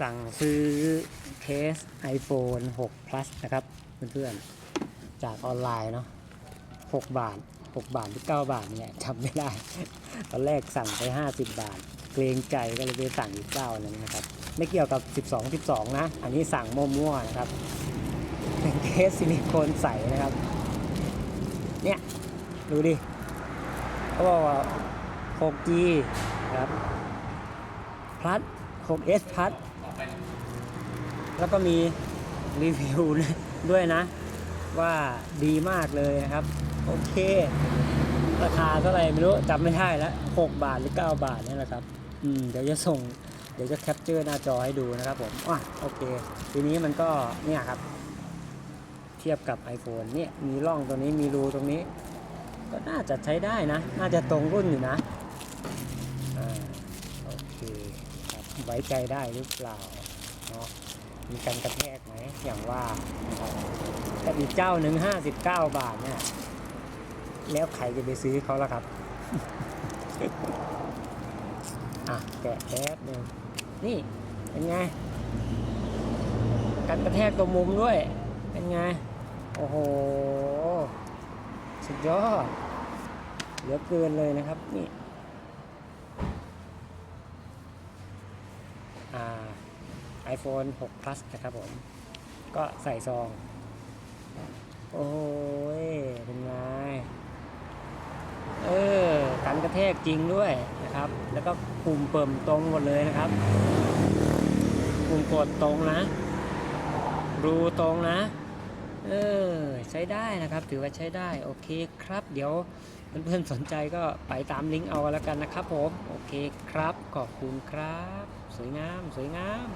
สั่งซื้อเคส iPhone 6 plus นะครับเพื่อนๆ จากออนไลน์เนาะ6บาท 6 บาทหรือ 9 บาทเนี่ยจำไม่ได้ ตอนแรกสั่งไป 50 บาท เกรงใจก็เลยไปสั่งอีกเจ้านึงนะครับ ไม่เกี่ยวกับ 12 12 นะ อันนี้สั่งมั่วๆนะครับ เป็นเคสซิลิโคนใสนะครับ เนี่ย ดูดิเขาบอกว่า 6G นะครับ plus 6S plus แล้วก็มีรีวิวด้วยนะ ว่าดีมากเลยนะครับ โอเค ราคาเท่าไหร่ไม่รู้จำไม่ได้แล้ว6บาทหรือ9บาทนี่แหละครับ อืมเดี๋ยวจะส่งเดี๋ยวจะแคปเจอร์หน้าจอให้ดูนะครับผมอะโอเค ทีนี้มันก็เนี่ยครับ เทียบกับ iPhone เนี่ยมีร่องตรงนี้มีรูตรงนี้ ก็น่าจะใช้ได้นะ น่าจะตรงรุ่นอยู่นะอ่าโอเคครับไว้ใจได้หรือเปล่าเนาะ มีการกระแทกไหมอย่างว่านะครับแต่อีกเจ้าหนึ่ง59บเก้าบาทเนี่ยแล้วใครจะไปซื้อเขาล่ะครับ อะแกะแป๊บหนึ่งนี่เป็นไงกันกระแทกตัวมุมด้วย เป็นไง โอ้โห สุดยอด เหลือเกินเลยนะครับ นี่ อ่า iPhone 6 plus นะครับผม ก็ใส่ซอง โอ้ยเป็นไง เออกันกระแทกจริงด้วยนะครับ แล้วก็ปุ่มเปิมตรงหมดเลยนะครับปุ่มกดตรงนะ รูตรงนะ เออ ใช้ได้นะครับ ถือว่าใช้ได้ โอเคครับ เดี๋ยวเพื่อนๆสนใจก็ไปตามลิงก์เอาแล้วกันนะครับผม โอเคครับ ขอบคุณครับ สวยงาม สวยงาม